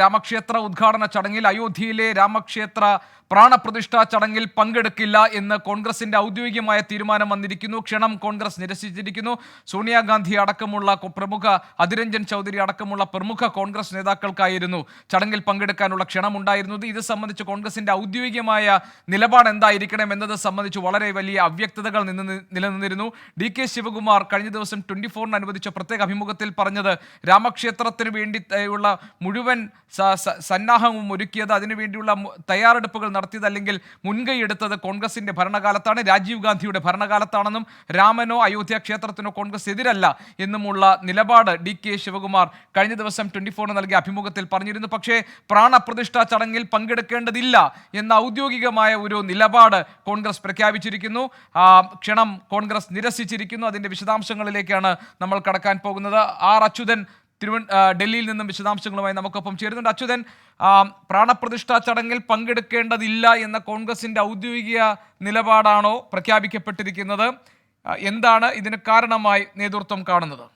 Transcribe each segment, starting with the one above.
രാമക്ഷേത്ര ഉദ്ഘാടന ചടങ്ങിൽ അയോധ്യയിലെ രാമക്ഷേത്ര പ്രാണപ്രതിഷ്ഠാ ചടങ്ങിൽ പങ്കെടുക്കില്ല എന്ന് കോൺഗ്രസിന്റെ ഔദ്യോഗികമായ തീരുമാനം വന്നിരിക്കുന്നു. ക്ഷണം കോൺഗ്രസ് നിരസിച്ചിരിക്കുന്നു. സോണിയാഗാന്ധി അടക്കമുള്ള പ്രമുഖ അതിരഞ്ജൻ ചൗധരി അടക്കമുള്ള പ്രമുഖ കോൺഗ്രസ് നേതാക്കൾക്കായിരുന്നു ചടങ്ങിൽ പങ്കെടുക്കാനുള്ള ക്ഷണം ഉണ്ടായിരുന്നത് ഇത് സംബന്ധിച്ച് കോൺഗ്രസിന്റെ ഔദ്യോഗികമായ നിലപാട് എന്തായിരിക്കണം എന്നത് സംബന്ധിച്ച് വളരെ വലിയ അവ്യക്തതകൾ നിന്ന് നിലനിന്നിരുന്നു. ഡി കെ ശിവകുമാർ കഴിഞ്ഞ ദിവസം ട്വന്റി ഫോറിന് അനുവദിച്ച പ്രത്യേക അഭിമുഖത്തിൽ പറഞ്ഞത് രാമക്ഷേത്രത്തിന് വേണ്ടി ഉള്ള മുഴുവൻ സന്നാഹവും ഒരുക്കിയത് അതിനുവേണ്ടിയുള്ള തയ്യാറെടുപ്പുകൾ നടത്തിയത് അല്ലെങ്കിൽ മുൻകൈ എടുത്തത് കോൺഗ്രസിന്റെ ഭരണകാലത്താണ്. രാജീവ് ഗാന്ധിയുടെ ഭരണകാലത്താണെന്നും രാമനോ അയോധ്യ ക്ഷേത്രത്തിനോ കോൺഗ്രസ് എതിരല്ല എന്നുമുള്ള നിലപാട് ഡി കെ ശിവകുമാർ കഴിഞ്ഞ ദിവസം ട്വന്റി ഫോറിന് നൽകിയ അഭിമുഖത്തിൽ പറഞ്ഞിരുന്നു. പക്ഷേ പ്രാണപ്രതിഷ്ഠാ ചടങ്ങിൽ പങ്കെടുക്കേണ്ടതില്ല എന്ന ഔദ്യോഗികമായ ഒരു നിലപാട് കോൺഗ്രസ് പ്രഖ്യാപിച്ചിരിക്കുന്നു. ക്ഷണം കോൺഗ്രസ് നിരസിച്ചിരിക്കുന്നു. അതിന്റെ വിശദാംശങ്ങളിലേക്കാണ് നമ്മൾ കടക്കാൻ പോകുന്നത്. ആർ അച്യുതൻ തിരുവൻ ഡൽഹിയിൽ നിന്നും വിശദാംശങ്ങളുമായി നമുക്കൊപ്പം ചേരുന്നുണ്ട്. അച്യുതൻ പ്രാണപ്രതിഷ്ഠാ ചടങ്ങിൽ പങ്കെടുക്കേണ്ടതില്ല എന്ന കോൺഗ്രസിന്റെ ഔദ്യോഗിക നിലപാടാണോ പ്രഖ്യാപിക്കപ്പെട്ടിരിക്കുന്നത്? എന്താണ് ഇതിന് കാരണമായി നേതൃത്വം കാണുന്നത്?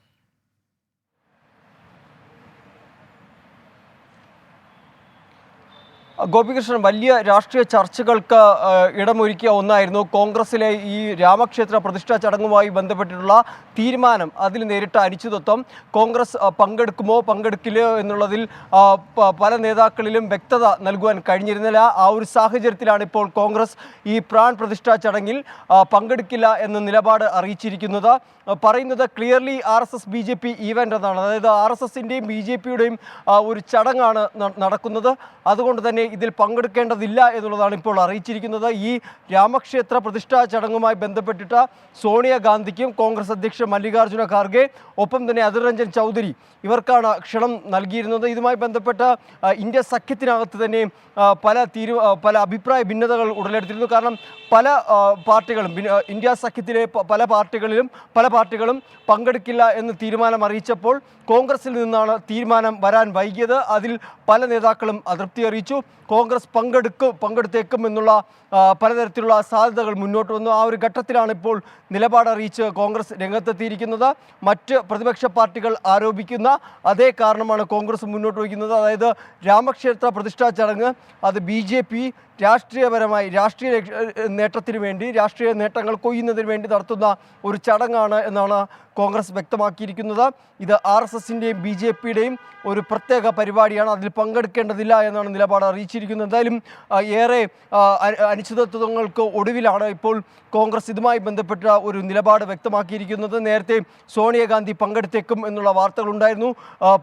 ഗോപികൃഷ്ണൻ വലിയ രാഷ്ട്രീയ ചർച്ചകൾക്ക് ഇടമൊരുക്കിയ ഒന്നായിരുന്നു കോൺഗ്രസിലെ ഈ രാമക്ഷേത്ര പ്രതിഷ്ഠാ ചടങ്ങുമായി ബന്ധപ്പെട്ടിട്ടുള്ള തീരുമാനം. അതിൽ നേരിട്ട അനിശ്ചിതത്വം കോൺഗ്രസ് പങ്കെടുക്കുമോ പങ്കെടുക്കില്ലയോ എന്നുള്ളതിൽ പല നേതാക്കളിലും വ്യക്തത നൽകുവാൻ കഴിഞ്ഞിരുന്നില്ല. ആ ഒരു സാഹചര്യത്തിലാണ് ഇപ്പോൾ കോൺഗ്രസ് ഈ പ്രാൺ പ്രതിഷ്ഠാ ചടങ്ങിൽ പങ്കെടുക്കില്ല എന്ന നിലപാട് അറിയിച്ചിരിക്കുന്നത്. പറയുന്നത് clearly R S S B J P event എന്നാണ്. അതായത് ആർ എസ് എസിന്റെയും ബി ജെ പിയുടെയും ഒരു ചടങ്ങാണ് നടക്കുന്നത്. അതുകൊണ്ട് തന്നെ ഇതിൽ പങ്കെടുക്കേണ്ടതില്ല എന്നുള്ളതാണ് ഇപ്പോൾ അറിയിച്ചിരിക്കുന്നത്. ഈ രാമക്ഷേത്ര പ്രതിഷ്ഠാ ചടങ്ങുമായി ബന്ധപ്പെട്ടിട്ട് സോണിയാഗാന്ധിക്കും കോൺഗ്രസ് അധ്യക്ഷൻ മല്ലികാർജുന ഖാർഗെ ഒപ്പം തന്നെ അതിർ രഞ്ജൻ ചൗധരി ഇവർക്കാണ് ക്ഷണം നൽകിയിരുന്നത്. ഇതുമായി ബന്ധപ്പെട്ട ഇന്ത്യ സഖ്യത്തിനകത്ത് തന്നെ പല തീരു പല അഭിപ്രായ ഭിന്നതകൾ ഉടലെടുത്തിരുന്നു. കാരണം പല പാർട്ടികളും ഇന്ത്യ സഖ്യത്തിലെ പല പാർട്ടികളിലും പല പാർട്ടികളും പങ്കെടുക്കില്ല എന്ന് തീരുമാനം അറിയിച്ചപ്പോൾ കോൺഗ്രസിൽ നിന്നാണ് തീരുമാനം വരാൻ വൈകിയത്. അതിൽ പല നേതാക്കളും അതൃപ്തി അറിയിച്ചു. കോൺഗ്രസ് പങ്കെടുക്കും പങ്കെടുത്തേക്കും എന്നുള്ള പലതരത്തിലുള്ള സാധ്യതകൾ മുന്നോട്ട് വന്നു. ആ ഒരു ഘട്ടത്തിലാണ് ഇപ്പോൾ നിലപാട് അറിയിച്ച് കോൺഗ്രസ് രംഗത്തെത്തിയിരിക്കുന്നത്. മറ്റ് പ്രതിപക്ഷ പാർട്ടികൾ ആരോപിക്കുന്ന അതേ കാരണമാണ് കോൺഗ്രസ് മുന്നോട്ട് വയ്ക്കുന്നത്. അതായത് രാമക്ഷേത്ര പ്രതിഷ്ഠാ ചടങ്ങ് അത് ബി ജെ പി രാഷ്ട്രീയപരമായി രാഷ്ട്രീയ നേട്ടത്തിന് വേണ്ടി രാഷ്ട്രീയ നേട്ടങ്ങൾ കൊയ്യുന്നതിന് വേണ്ടി നടത്തുന്ന ഒരു ചടങ്ങാണ് എന്നാണ് കോൺഗ്രസ് വ്യക്തമാക്കിയിരിക്കുന്നത്. ഇത് ആർ എസ് എസിന്റെയും ബി ജെ പിയുടെയും ഒരു പ്രത്യേക പരിപാടിയാണ്. അതിൽ പങ്കെടുക്കേണ്ടതില്ല എന്നാണ് നിലപാട് അറിയിച്ചിരിക്കുന്നത് എന്തായാലും ഏറെ അനിശ്ചിതത്വങ്ങൾക്ക് ഒടുവിലാണ് ഇപ്പോൾ കോൺഗ്രസ് ഇതുമായി ബന്ധപ്പെട്ട ഒരു നിലപാട് വ്യക്തമാക്കിയിരിക്കുന്നത്. നേരത്തെ സോണിയാഗാന്ധി പങ്കെടുത്തേക്കും എന്നുള്ള വാർത്തകളുണ്ടായിരുന്നു.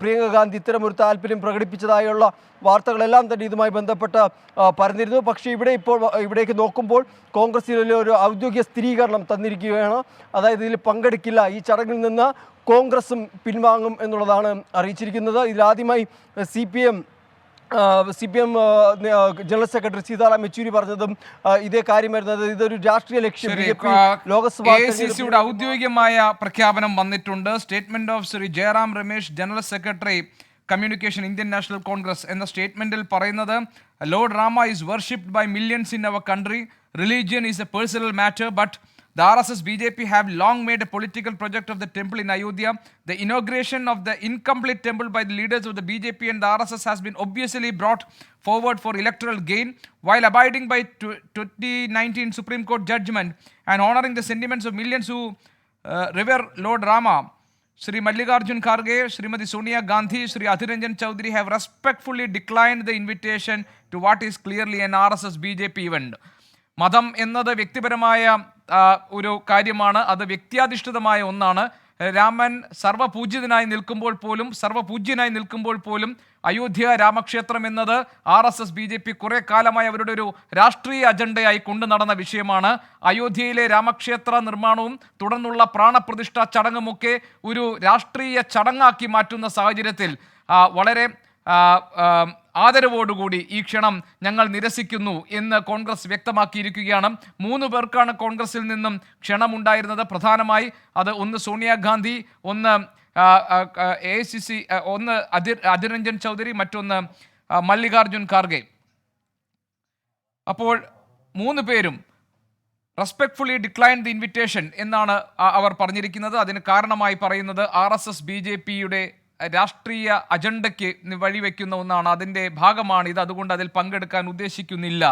പ്രിയങ്ക ഗാന്ധി ഇത്തരം ഒരു താല്പര്യം പ്രകടിപ്പിച്ചതായുള്ള വാർത്തകളെല്ലാം തന്നെ ഇതുമായി ബന്ധപ്പെട്ട് പറഞ്ഞിരുന്നു. പക്ഷേ ഇവിടെ ഇപ്പോൾ ഇവിടേക്ക് നോക്കുമ്പോൾ കോൺഗ്രസിലെ ഒരു ഔദ്യോഗിക സ്ഥിരീകരണം തന്നിരിക്കുകയാണ്. അതായത് ഇതിൽ പങ്കെടുക്കില്ല. ഈ ചടങ്ങിൽ നിന്ന് കോൺഗ്രസും പിൻവാങ്ങും എന്നുള്ളതാണ് അറിയിച്ചിരിക്കുന്നത്. ഇതിലാദ്യമായി C P M C P M general secretary Sitaram Yechury പറഞ്ഞതും ഇതേ കാര്യമായിരുന്നു. അതായത് ഇതൊരു രാഷ്ട്രീയ ലക്ഷ്യം. ലോക്സഭാ ഔദ്യോഗികമായ പ്രഖ്യാപനം വന്നിട്ടുണ്ട്. Statement of Shri Jairam Ramesh general secretary communication Indian National Congress എന്ന സ്റ്റേറ്റ്മെന്റിൽ പറയുന്നത് Lord Rama is worshipped by millions in our country religion is a personal matter but The RSS BJP have long made a political project of the temple in Ayodhya. The inauguration of the incomplete temple by the leaders of the BJP and the RSS has been obviously brought forward for electoral gain while abiding by tw- 2019 Supreme Court judgment and honoring the sentiments of millions who uh, revere Lord Rama. Shri Mallikarjun Kharge, Srimati Sonia Gandhi, Shri Adhiranjan Chaudhary have respectfully declined the invitation to what is clearly an RSS BJP event. മതം എന്നത് വ്യക്തിപരമായ ആ, ഒരു കാര്യമാണ്. അത് വ്യക്തിയാധിഷ്ഠിതമായ ഒന്നാണ്. രാമൻ സർവപൂജ്യതനായി നിൽക്കുമ്പോൾ പോലും സർവപൂജ്യനായി നിൽക്കുമ്പോൾ പോലും അയോധ്യ രാമക്ഷേത്രം എന്നത് R S S B J P കുറെ കാലമായി അവരുടെ ഒരു രാഷ്ട്രീയ അജണ്ടയായി കൊണ്ടു നടന്ന വിഷയമാണ്. അയോധ്യയിലെ രാമക്ഷേത്ര നിർമ്മാണവും തുടർന്നുള്ള പ്രാണപ്രതിഷ്ഠ ചടങ്ങുമൊക്കെ ഒരു രാഷ്ട്രീയ ചടങ്ങാക്കി മാറ്റുന്ന സാഹചര്യത്തിൽ വളരെ ആദരവോടുകൂടി ഈ ക്ഷണം ഞങ്ങൾ നിരസിക്കുന്നു എന്ന് കോൺഗ്രസ് വ്യക്തമാക്കിയിരിക്കുകയാണ്. മൂന്ന് പേർക്കാണ് കോൺഗ്രസിൽ നിന്നും ക്ഷണമുണ്ടായിരുന്നത്. പ്രധാനമായി അത് ഒന്ന് സോണിയാഗാന്ധി ഒന്ന് എ സി സി ഒന്ന് അധിർ അധിരഞ്ജൻ ചൗധരി മറ്റൊന്ന് മല്ലികാർജുൻ ഖാർഗെ. അപ്പോൾ മൂന്ന് പേരും റെസ്പെക്ട്ഫുള്ളി ഡിക്ലൈൻ ദി ഇൻവിറ്റേഷൻ എന്നാണ് അവർ പറഞ്ഞിരിക്കുന്നത്. അതിന് കാരണമായി പറയുന്നത് R S S B J പിയുടെ രാഷ്ട്രീയ അജണ്ടയ്ക്ക് വഴിവെക്കുന്ന ഒന്നാണ് അതിന്റെ ഭാഗമാണ് ഇത്. അതുകൊണ്ട് അതിൽ പങ്കെടുക്കാൻ ഉദ്ദേശിക്കുന്നില്ല.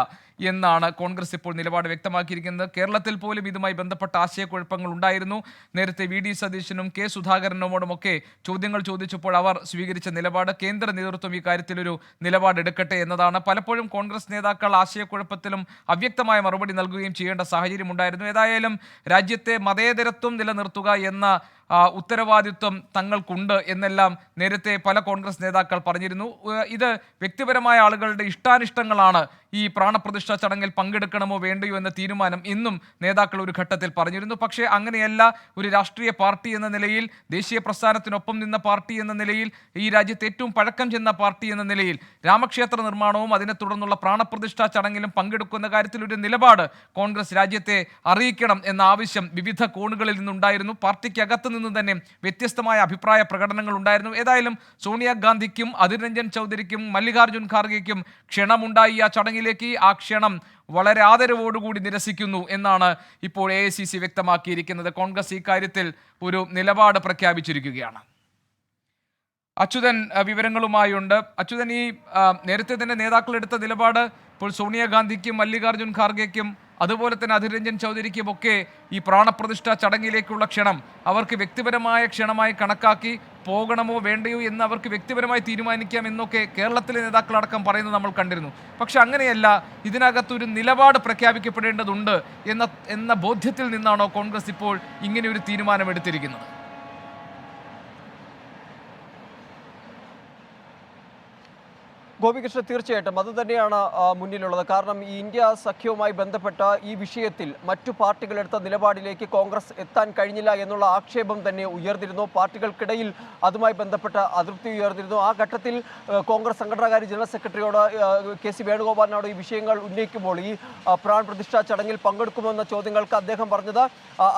എന്നാണ് കോൺഗ്രസ് ഇപ്പോൾ നിലപാട് വ്യക്തമാക്കിയിരിക്കുന്നത്. കേരളത്തിൽ പോലും ഇതുമായി ബന്ധപ്പെട്ട ആശയക്കുഴപ്പങ്ങൾ ഉണ്ടായിരുന്നു. നേരത്തെ വി ഡി സതീശനും കെ സുധാകരനുമോടുമൊക്കെ ചോദ്യങ്ങൾ ചോദിച്ചപ്പോൾ അവർ സ്വീകരിച്ച നിലപാട് കേന്ദ്ര നേതൃത്വം ഈ കാര്യത്തിലൊരു നിലപാടെടുക്കട്ടെ എന്നതാണ്. പലപ്പോഴും കോൺഗ്രസ് നേതാക്കൾ ആശയക്കുഴപ്പത്തിലും അവ്യക്തമായ മറുപടി നൽകുകയും ചെയ്യേണ്ട സാഹചര്യം ഉണ്ടായിരുന്നു. ഏതായാലും രാജ്യത്തെ മതേതരത്വം നിലനിർത്തുക എന്ന ഉത്തരവാദിത്വം തങ്ങൾക്കുണ്ട് എന്നെല്ലാം നേരത്തെ പല കോൺഗ്രസ് നേതാക്കൾ പറഞ്ഞിരുന്നു. ഇത് വ്യക്തിപരമായ ആളുകളുടെ ഇഷ്ടാനിഷ്ടങ്ങളാണ് ഈ പ്രാണപ്രതിഷ്ഠ ചടങ്ങിൽ പങ്കെടുക്കണമോ വേണ്ടയോ എന്ന തീരുമാനം ഇന്നും നേതാക്കൾ ഒരു ഘട്ടത്തിൽ പറഞ്ഞിരുന്നു. പക്ഷേ അങ്ങനെയല്ല. ഒരു രാഷ്ട്രീയ പാർട്ടി എന്ന നിലയിൽ ദേശീയ പ്രസ്ഥാനത്തിനൊപ്പം നിന്ന പാർട്ടി എന്ന നിലയിൽ ഈ രാജ്യത്ത് ഏറ്റവും പഴക്കം ചെന്ന പാർട്ടി എന്ന നിലയിൽ രാമക്ഷേത്ര നിർമ്മാണവും അതിനെ തുടർന്നുള്ള പ്രാണപ്രതിഷ്ഠാ ചടങ്ങിലും പങ്കെടുക്കുന്ന കാര്യത്തിൽ ഒരു നിലപാട് കോൺഗ്രസ് രാജ്യത്തെ അറിയിക്കണം എന്ന ആവശ്യം വിവിധ കോണുകളിൽ നിന്നുണ്ടായിരുന്നു. പാർട്ടിക്കകത്ത് നിന്ന് തന്നെ വ്യത്യസ്തമായ അഭിപ്രായ പ്രകടനങ്ങൾ ഉണ്ടായിരുന്നു. ഏതായാലും സോണിയാഗാന്ധിക്കും അധിർ രഞ്ജൻ ചൗധരിക്കും മല്ലികാർജുൻ ഖാർഗെയ്ക്കും ക്ഷണമുണ്ടായി ആ ചടങ്ങിലേക്ക്. ആ ക്ഷണം വളരെ ആദരവോടുകൂടി നിരസിക്കുന്നു എന്നാണ് ഇപ്പോൾ എ വ്യക്തമാക്കിയിരിക്കുന്നത്. കോൺഗ്രസ് ഇക്കാര്യത്തിൽ കാര്യത്തിൽ ഒരു നിലപാട് പ്രഖ്യാപിച്ചിരിക്കുകയാണ്. അച്യുതൻ വിവരങ്ങളുമായുണ്ട്. അച്യുതൻ ഈ നേരത്തെ തന്നെ നേതാക്കൾ എടുത്ത നിലപാട് ഇപ്പോൾ സോണിയാഗാന്ധിക്കും മല്ലികാർജുൻ ഖാർഗെയ്ക്കും അതുപോലെ തന്നെ അധിരഞ്ജൻ ചൗധരിക്കുമൊക്കെ ഈ പ്രാണപ്രതിഷ്ഠ ചടങ്ങിലേക്കുള്ള ക്ഷണം അവർക്ക് വ്യക്തിപരമായ ക്ഷണമായി കണക്കാക്കി പോകണമോ വേണ്ടയോ എന്ന് അവർക്ക് വ്യക്തിപരമായി തീരുമാനിക്കാം എന്നൊക്കെ കേരളത്തിലെ നേതാക്കളടക്കം പറയുന്നത് നമ്മൾ കണ്ടിരുന്നു. പക്ഷെ അങ്ങനെയല്ല ഇതിനകത്തൊരു നിലപാട് പ്രഖ്യാപിക്കപ്പെടേണ്ടതുണ്ട് എന്ന എന്ന ബോധ്യത്തിൽ നിന്നാണോ കോൺഗ്രസ് ഇപ്പോൾ ഇങ്ങനെ ഒരു തീരുമാനമെടുത്തിരിക്കുന്നത്? ഗോപികൃഷ്ണൻ തീർച്ചയായിട്ടും അത് തന്നെയാണ് മുന്നിലുള്ളത്. കാരണം ഈ ഇന്ത്യ സഖ്യവുമായി ബന്ധപ്പെട്ട ഈ വിഷയത്തിൽ മറ്റു പാർട്ടികൾ എടുത്ത നിലപാടിലേക്ക് കോൺഗ്രസ് എത്താൻ കഴിഞ്ഞില്ല എന്നുള്ള ആക്ഷേപം തന്നെ ഉയർന്നിരുന്നു. പാർട്ടികൾക്കിടയിൽ അതുമായി ബന്ധപ്പെട്ട അതൃപ്തി ഉയർന്നിരുന്നു. ആ ഘട്ടത്തിൽ കോൺഗ്രസ് സംഘടനാകാര്യ ജനറൽ സെക്രട്ടറിയോട് കെ സി വേണുഗോപാലിനോട് ഈ വിഷയങ്ങൾ ഉന്നയിക്കുമ്പോൾ ഈ പ്രാൺ പ്രതിഷ്ഠാ ചടങ്ങിൽ പങ്കെടുക്കുമെന്ന ചോദ്യങ്ങൾക്ക് അദ്ദേഹം പറഞ്ഞത്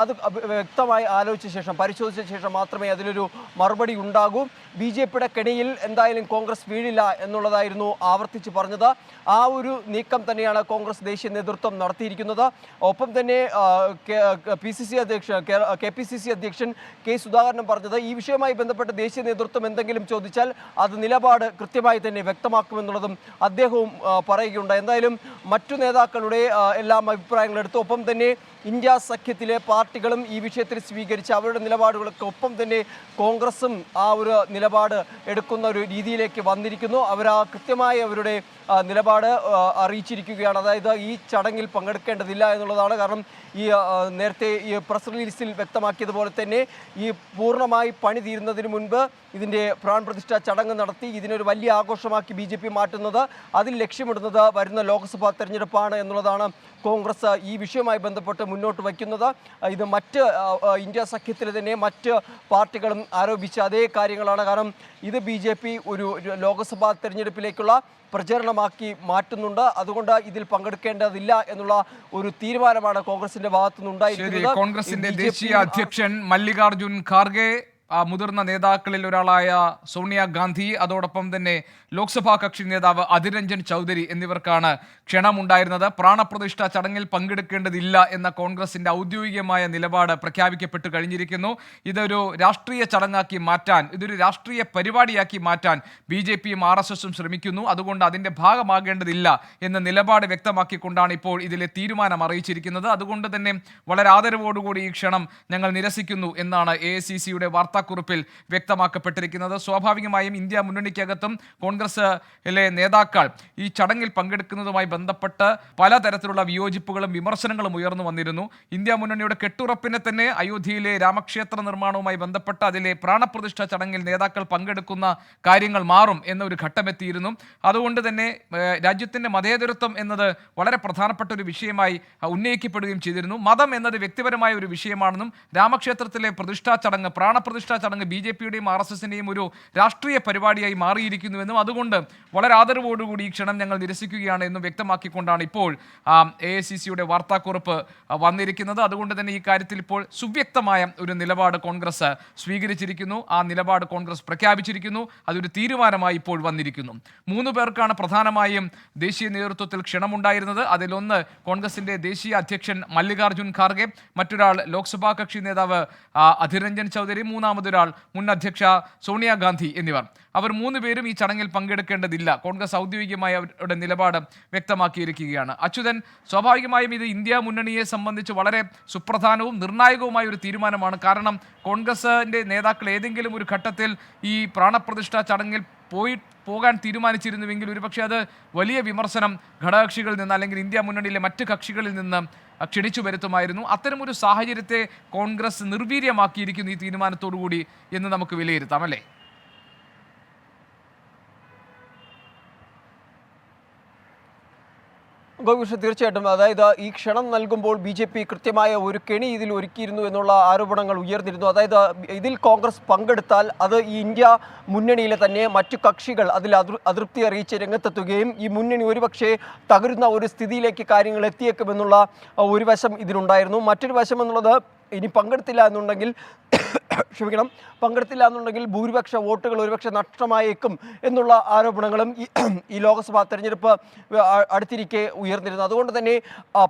അത് വ്യക്തമായി ആലോചിച്ച ശേഷം പരിശോധിച്ച ശേഷം മാത്രമേ അതിലൊരു മറുപടി ഉണ്ടാകൂ. ബി ജെ പിയുടെ കെണിയിൽ എന്തായാലും കോൺഗ്രസ് വീഴില്ല എന്നുള്ളതായിരുന്നു ആവർത്തിച്ച് പറഞ്ഞത്. ആ ഒരു നീക്കം തന്നെയാണ് കോൺഗ്രസ് ദേശീയ നേതൃത്വം നടത്തിയിരിക്കുന്നത്. ഒപ്പം തന്നെ പി സി സി അധ്യക്ഷ കെ പി സി സി അധ്യക്ഷൻ കെ സുധാകരനും പറഞ്ഞത് ഈ വിഷയവുമായി ബന്ധപ്പെട്ട് ദേശീയ നേതൃത്വം എന്തെങ്കിലും ചോദിച്ചാൽ അത് നിലപാട് കൃത്യമായി തന്നെ വ്യക്തമാക്കുമെന്നുള്ളതും അദ്ദേഹവും പറയുകയുണ്ട് എന്തായാലും മറ്റു നേതാക്കളുടെ എല്ലാം അഭിപ്രായങ്ങളെടുത്തു ഒപ്പം തന്നെ ഇന്ത്യ സഖ്യത്തിലെ പാർട്ടികളും ഈ വിഷയത്തിൽ സ്വീകരിച്ച അവരുടെ നിലപാടുകൾക്ക് ഒപ്പം തന്നെ കോൺഗ്രസും ആ ഒരു നിലപാട് എടുക്കുന്ന ഒരു രീതിയിലേക്ക് വന്നിരിക്കുന്നു. അവർ ആ കൃത്യമായ അവരുടെ നിലപാട് അറിയിച്ചിരിക്കുകയാണ്. അതായത് ഈ ചടങ്ങിൽ പങ്കെടുക്കേണ്ടതില്ല എന്നുള്ളതാണ്. കാരണം ഈ നേരത്തെ ഈ പ്രസ് റിലീസിൽ വ്യക്തമാക്കിയതുപോലെ തന്നെ ഈ പൂർണമായി പണി തീരുന്നതിന് മുൻപ് ഇതിന്റെ പ്രാൺപ്രതിഷ്ഠ ചടങ്ങ് നടത്തി ഇതിനൊരു വലിയ ആഘോഷമാക്കി ബി ജെ പി മാറ്റുന്നത് അതിൽ ലക്ഷ്യമിടുന്നത് വരുന്ന ലോക്സഭാ തെരഞ്ഞെടുപ്പാണ് എന്നുള്ളതാണ് കോൺഗ്രസ് ഈ വിഷയവുമായി ബന്ധപ്പെട്ട് മുന്നോട്ട് വയ്ക്കുന്നത്. ഇത് മറ്റ് ഇന്ത്യ സഖ്യത്തിൽ തന്നെ മറ്റ് പാർട്ടികളും ആരോപിച്ച അതേ കാര്യങ്ങളാണ്. കാരണം ഇത് ബി ജെ പി ഒരു ലോക്സഭാ തെരഞ്ഞെടുപ്പിലേക്കുള്ള പ്രചരണമാക്കി മാറ്റുന്നുണ്ട്. അതുകൊണ്ട് ഇതിൽ പങ്കെടുക്കേണ്ടതില്ല എന്നുള്ള ഒരു തീരുമാനമാണ് കോൺഗ്രസിന്റെ ഭാഗത്തു ശരി കോൺഗ്രസിന്റെ ദേശീയ അധ്യക്ഷൻ മല്ലികാർജുൻ ഖാർഗെ മുതിർന്ന നേതാക്കളിൽ ഒരാളായ സോണിയാഗാന്ധി അതോടൊപ്പം തന്നെ ലോക്സഭാ കക്ഷി നേതാവ് അതിരഞ്ജൻ രഞ്ജൻ ചൗധരി എന്നിവർക്കാണ് ക്ഷണമുണ്ടായിരുന്നത്. പ്രാണപ്രതിഷ്ഠ ചടങ്ങിൽ പങ്കെടുക്കേണ്ടതില്ല എന്ന കോൺഗ്രസിന്റെ ഔദ്യോഗികമായ നിലപാട് പ്രഖ്യാപിക്കപ്പെട്ട് കഴിഞ്ഞിരിക്കുന്നു. ഇതൊരു രാഷ്ട്രീയ ചടങ്ങാക്കി മാറ്റാൻ ഇതൊരു രാഷ്ട്രീയ പരിപാടിയാക്കി മാറ്റാൻ ബി ജെ പിയും ആർ എസ് എസും ശ്രമിക്കുന്നു. അതുകൊണ്ട് അതിന്റെ ഭാഗമാകേണ്ടതില്ല എന്ന നിലപാട് വ്യക്തമാക്കിക്കൊണ്ടാണ് ഇപ്പോൾ ഇതിലെ തീരുമാനം അറിയിച്ചിരിക്കുന്നത്. അതുകൊണ്ട് തന്നെ വളരെ ആദരവോടുകൂടി ഈ ക്ഷണം ഞങ്ങൾ നിരസിക്കുന്നു എന്നാണ് എ ഐ സി സിയുടെ വാർത്താക്കുറിപ്പിൽ വ്യക്തമാക്കപ്പെട്ടിരിക്കുന്നത്. സ്വാഭാവികമായും ഇന്ത്യ മുന്നണിക്കകത്തും കോൺഗ്രസിലെ നേതാക്കൾ ഈ ചടങ്ങിൽ പങ്കെടുക്കുന്നതുമായി ബന്ധപ്പെട്ട് പലതരത്തിലുള്ള വിയോജിപ്പുകളും വിമർശനങ്ങളും ഉയർന്നു വന്നിരുന്നു. ഇന്ത്യ മുന്നണിയുടെ കെട്ടുറപ്പിനെ തന്നെ അയോധ്യയിലെ രാമക്ഷേത്ര നിർമ്മാണവുമായി ബന്ധപ്പെട്ട് അതിലെ പ്രാണപ്രതിഷ്ഠ ചടങ്ങിൽ നേതാക്കൾ പങ്കെടുക്കുന്ന കാര്യങ്ങൾ മാറും എന്നൊരു ഘട്ടമെത്തിയിരുന്നു. അതുകൊണ്ട് തന്നെ രാജ്യത്തിന്റെ മതേതരത്വം എന്നത് വളരെ പ്രധാനപ്പെട്ട ഒരു വിഷയമായി ഉന്നയിക്കപ്പെടുകയും ചെയ്തിരുന്നു. മതം എന്നത് വ്യക്തിപരമായ ഒരു വിഷയമാണെന്നും രാമക്ഷേത്രത്തിലെ പ്രതിഷ്ഠാ ചടങ്ങ് പ്രാണപ്രതിഷ്ഠാ ചടങ്ങ് ബി ജെ പിയുടെയും ആർ എസ് എസിന്റെയും ഒരു രാഷ്ട്രീയ പരിപാടിയായി മാറിയിരിക്കുന്നുവെന്നും അതുകൊണ്ട് വളരെ ആദരവോടുകൂടി ഈ ക്ഷണം ഞങ്ങൾ നിരസിക്കുകയാണ് എന്നും വ്യക്തമാക്കിക്കൊണ്ടാണ് ഇപ്പോൾ എ ഐ സി സിയുടെ വാർത്താക്കുറിപ്പ് വന്നിരിക്കുന്നത്. അതുകൊണ്ട് തന്നെ ഈ കാര്യത്തിൽ ഇപ്പോൾ സുവ്യക്തമായ ഒരു നിലപാട് കോൺഗ്രസ് സ്വീകരിച്ചിരിക്കുന്നു. ആ നിലപാട് കോൺഗ്രസ് പ്രഖ്യാപിച്ചിരിക്കുന്നു. അതൊരു തീരുമാനമായി ഇപ്പോൾ വന്നിരിക്കുന്നു. മൂന്ന് പേർക്കാണ് പ്രധാനമായും ദേശീയ നേതൃത്വത്തിൽ ക്ഷണമുണ്ടായിരുന്നത്. അതിലൊന്ന് കോൺഗ്രസിന്റെ ദേശീയ അധ്യക്ഷൻ മല്ലികാർജുൻ ഖാർഗെ മറ്റൊരാൾ ലോക്സഭാ കക്ഷി നേതാവ് അധിരഞ്ജൻ ചൗധരി മൂന്നാമത് മൂന്നാമതൊരാൾ മുൻ അധ്യക്ഷ സോണിയാഗാന്ധി എന്നിവർ. അവർ മൂന്ന് പേരും ഈ ചടങ്ങിൽ പങ്കെടുക്കേണ്ടതില്ല. കോൺഗ്രസ് ഔദ്യോഗികമായി അവരുടെ നിലപാട് വ്യക്തമാക്കിയിരിക്കുകയാണ്. അച്യുതൻ സ്വാഭാവികമായും ഇത് ഇന്ത്യ മുന്നണിയെ സംബന്ധിച്ച് വളരെ സുപ്രധാനവും നിർണായകവുമായ ഒരു തീരുമാനമാണ്. കാരണം കോൺഗ്രസിന്റെ നേതാക്കൾ ഏതെങ്കിലും ഒരു ഘട്ടത്തിൽ ഈ പ്രാണപ്രതിഷ്ഠ ചടങ്ങിൽ പോയി പോകാൻ തീരുമാനിച്ചിരുന്നുവെങ്കിൽ ഒരുപക്ഷെ അത് വലിയ വിമർശനം ഘടകകക്ഷികളിൽ നിന്ന് അല്ലെങ്കിൽ ഇന്ത്യ മുന്നണിയിലെ മറ്റ് കക്ഷികളിൽ നിന്ന് ക്ഷണിച്ചു വരുത്തുമായിരുന്നു. അത്തരമൊരു സാഹചര്യത്തെ കോൺഗ്രസ് നിർവീര്യമാക്കിയിരിക്കുന്നു ഈ തീരുമാനത്തോടു കൂടി എന്ന് നമുക്ക് വിലയിരുത്താം അല്ലേ? ഗോപികൃഷ്ണൻ തീർച്ചയായിട്ടും. അതായത് ഈ ക്ഷണം നൽകുമ്പോൾ ബി ജെ പി കൃത്യമായ ഒരു കെണി ഇതിൽ ഒരുക്കിയിരുന്നു എന്നുള്ള ആരോപണങ്ങൾ ഉയർന്നിരുന്നു. അതായത് ഇതിൽ കോൺഗ്രസ് പങ്കെടുത്താൽ അത് ഈ ഇന്ത്യ മുന്നണിയിലെ തന്നെ മറ്റു കക്ഷികൾ അതിൽ അതൃ- അതൃപ്തി അറിയിച്ച് രംഗത്തെത്തുകയും ഈ മുന്നണി ഒരുപക്ഷെ തകരുന്ന ഒരു സ്ഥിതിയിലേക്ക് കാര്യങ്ങൾ എത്തിയേക്കുമെന്നുള്ള ഒരു വശം ഇതിനുണ്ടായിരുന്നു മറ്റൊരു വശം എന്നുള്ളത് ഇനി പങ്കെടുത്തില്ല എന്നുണ്ടെങ്കിൽ ക്ഷമിക്കണം. പങ്കെടുത്തില്ല എന്നുണ്ടെങ്കിൽ ഭൂരിപക്ഷ വോട്ടുകൾ ഒരുപക്ഷെ നഷ്ടമായേക്കും എന്നുള്ള ആരോപണങ്ങളും ഈ ലോക്സഭാ തെരഞ്ഞെടുപ്പ് അടുത്തിരിക്കെ ഉയർന്നിരുന്നു. അതുകൊണ്ട് തന്നെ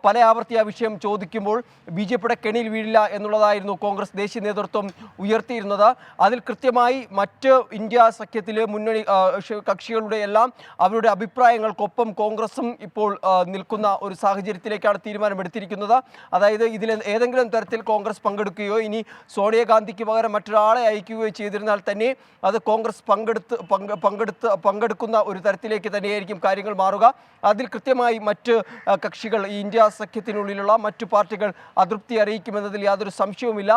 പല ആവർത്തി ആ വിഷയം ചോദിക്കുമ്പോൾ ബി ജെ പിയുടെ കെണിയിൽ വീഴില്ല എന്നുള്ളതായിരുന്നു കോൺഗ്രസ് ദേശീയ നേതൃത്വം ഉയർത്തിയിരുന്നത്. അതിൽ കൃത്യമായി മറ്റ് ഇന്ത്യ സഖ്യത്തിലെ മുന്നണി കക്ഷികളുടെ എല്ലാം അവരുടെ അഭിപ്രായങ്ങൾക്കൊപ്പം കോൺഗ്രസും ഇപ്പോൾ നിൽക്കുന്ന ഒരു സാഹചര്യത്തിലേക്കാണ് തീരുമാനമെടുത്തിരിക്കുന്നത്. അതായത് ഇതിൽ ഏതെങ്കിലും തരത്തിൽ കോൺഗ്രസ് പങ്കെടുക്കുകയോ ഇനി സോണിയാഗാന്ധിക്ക് പകരം മറ്റൊരാളെ അയക്കുകയോ ചെയ്തിരുന്നാൽ തന്നെ അത് കോൺഗ്രസ് പങ്കെടുത്ത് പങ്ക് പങ്കെടുത്ത് പങ്കെടുക്കുന്ന ഒരു തരത്തിലേക്ക് തന്നെയായിരിക്കും കാര്യങ്ങൾ മാറുക. അതിൽ കൃത്യമായി മറ്റ് കക്ഷികൾ ഈ ഇന്ത്യ സഖ്യത്തിനുള്ളിലുള്ള മറ്റു പാർട്ടികൾ അതൃപ്തി അറിയിക്കുമെന്നതിൽ യാതൊരു സംശയവുമില്ല.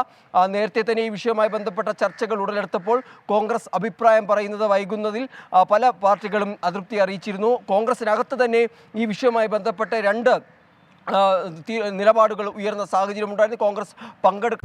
നേരത്തെ തന്നെ ഈ വിഷയവുമായി ബന്ധപ്പെട്ട ചർച്ചകൾ ഉടലെടുത്തപ്പോൾ കോൺഗ്രസ് അഭിപ്രായം പറയുന്നത് വൈകുന്നതിൽ പല പാർട്ടികളും അതൃപ്തി അറിയിച്ചിരുന്നു. കോൺഗ്രസിനകത്ത് തന്നെ ഈ വിഷയവുമായി ബന്ധപ്പെട്ട രണ്ട് നിലപാടുകൾ ഉയർന്ന സാഹചര്യമുണ്ടായിരുന്നു. കോൺഗ്രസ് പങ്കെടുക്ക